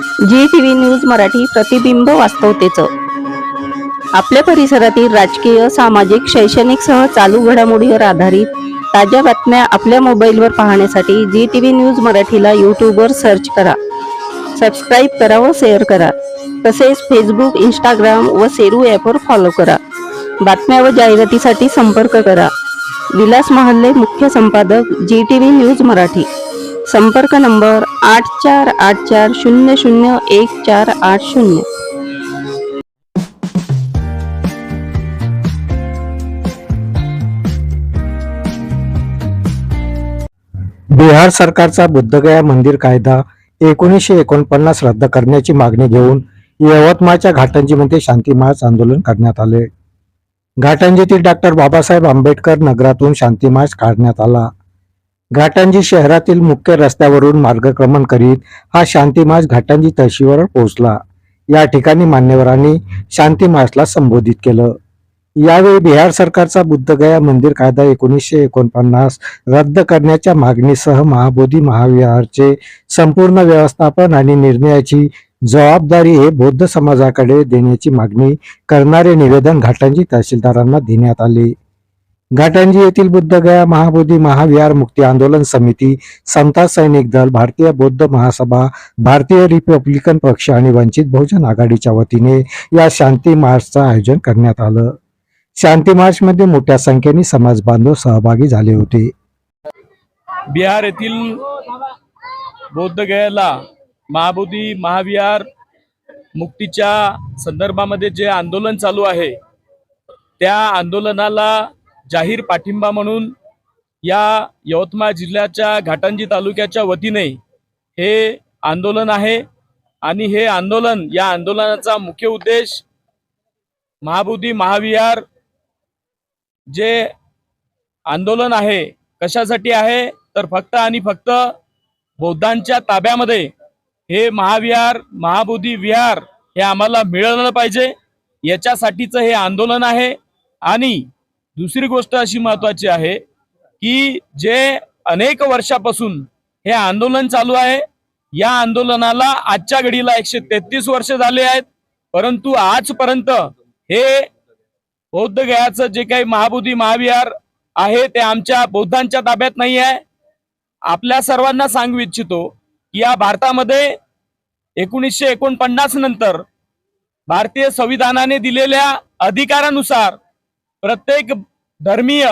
G T V news Marathi प्रतिबिंब वास्तवतेचं. आपल्या परिसरातील राजकीय सामाजिक शैक्षणिक सह चालू घडामोडीवर आधारित ताज्या बातम्या आपल्या मोबाईलवर पाहण्यासाठी जी टी व्ही न्यूज मराठीला यूट्यूबवर सर्च करा. सबस्क्राईब करा व शेअर करा. तसेच फेसबुक इंस्टाग्राम व सेरू ॲपवर फॉलो करा. बातम्या व जाहिरातीसाठी संपर्क करा. विलास महल्ले मुख्य संपादक G T V news Marathi. संपर्क नंबर आठ चार आठ चार शून्य शून्य एक चार आठ शून्य. बिहार सरकारचा बुद्धगया मंदिर कायदा एकोणीसशे एकोणपन्नास रद्द करण्याची मागणी घेऊन यवतमाळच्या घाटंजीमध्ये शांती मार्च आंदोलन करण्यात आले. घाटंजीतील डॉक्टर बाबासाहेब आंबेडकर नगरातून शांती मार्च काढण्यात आला. घाटांजी शहरातील मुख्य रस्त्यावरून मार्गक्रमण करीत हा शांती घाटांजी तहसीलवर पोहोचला. या ठिकाणी मान्यवरांनी शांती संबोधित केलं. यावेळी बिहार सरकारचा बुद्धगया मंदिर कायदा एकोणीसशे एकोणपन्नास रद्द करण्याच्या मागणीसह महाबोधी महाविहारचे संपूर्ण व्यवस्थापन आणि निर्णयाची जबाबदारी हे बौद्ध समाजाकडे देण्याची मागणी करणारे निवेदन घाटांजी तहसीलदारांना देण्यात आले. घाटांजी येथील बुद्धगया महाबोधी महाविहार मुक्ती आंदोलन समिती समता सैनिक दल भारतीय बौद्ध महासभा भारतीय रिपब्लिकन पक्ष आणि वंचित बहुजन आघाडीच्या वतीने या शांती मार्चचं आयोजन करण्यात आलं. शांती मार्चमध्ये मोठ्या संख्येने समाज बांधव सहभागी झाले होते. बिहार येथील बौद्धगयाला महाबोधी महाविहार मुक्तीच्या संदर्भामध्ये जे आंदोलन चालू आहे त्या आंदोलनाला जाहीर पाठिंबा म्हणून या यवतमाळ जिल्ह्याच्या घाटंजी तालुक्याच्या वतीने हे आंदोलन आहे. आणि हे आंदोलन या आंदोलनाचा मुख्य उद्देश महाबोधी महाविहार जे आंदोलन आहे कशासाठी आहे? तर फक्त आणि फक्त बौद्धांच्या ताब्यामध्ये हे महाविहार महाबोधी विहार हे आम्हाला मिळालं पाहिजे. याच्यासाठीचं हे आंदोलन आहे. आणि दुसरी गोष्ट अशी महत्वाची आहे की जे अनेक वर्षापासून हे आंदोलन चालू आहे या आंदोलनाला आजच्या घडीला एकशे तेहतीस वर्ष झाले आहेत. परंतु आजपर्यंत हे बौद्ध गयाचं जे काही महाबोधी महाविहार आहे ते आमच्या बौद्धांच्या ताब्यात नाही आहे. आपल्या सर्वांना सांगू इच्छितो की या भारतामध्ये एकोणीसशे एकोणपन्नास नंतर भारतीय संविधानाने दिलेल्या अधिकारानुसार प्रत्येक धर्मीय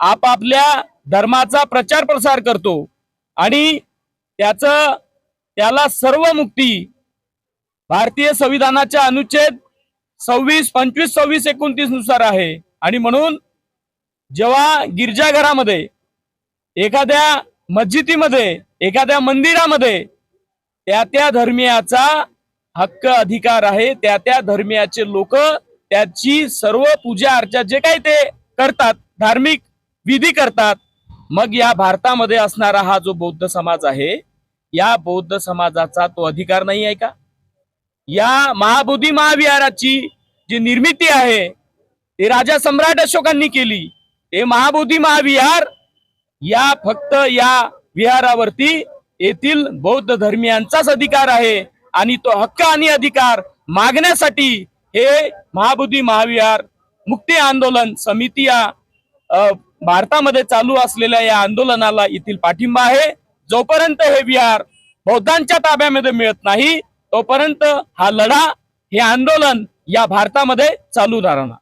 आपापल्या धर्माचा प्रचार प्रसार करतो. आणि त्याच त्याला सर्व मुक्ती भारतीय संविधानाच्या अनुच्छेद सव्वीस पंचवीस सव्वीस एकोणतीसनुसार आहे. आणि म्हणून जेव्हा गिरजाघरामध्ये एखाद्या मस्जिदीमध्ये एखाद्या मंदिरामध्ये त्या त्या धर्मियाचा हक्क अधिकार आहे त्या त्या धर्मियाचे लोक त्याची सर्व पूजा अर्चा जे काही ते करतात धार्मिक विधी करतात. मग या भारतामध्ये असणारा हा जो बौद्ध समाज आहे या बौद्ध समाजाचा तो अधिकार नाही आहे का? या महाबोधी महाविहाराची जी निर्मिती आहे ते राजा सम्राट अशोकांनी केली. ते महाबोधी महाविहार या फक्त या विहारावरती येथील बौद्ध धर्मियांचाच अधिकार आहे आणि तो हक्क आणि अधिकार मागण्यासाठी हे महाबोधी महाविहार मुक्ती आंदोलन समिती या भारतामध्ये चालू असलेल्या या आंदोलनाला येथील पाठिंबा आहे. जोपर्यंत हे विहार बौद्धांच्या ताब्यामध्ये मिळत नाही तोपर्यंत हा लढा हे आंदोलन या भारतामध्ये चालू राहणार.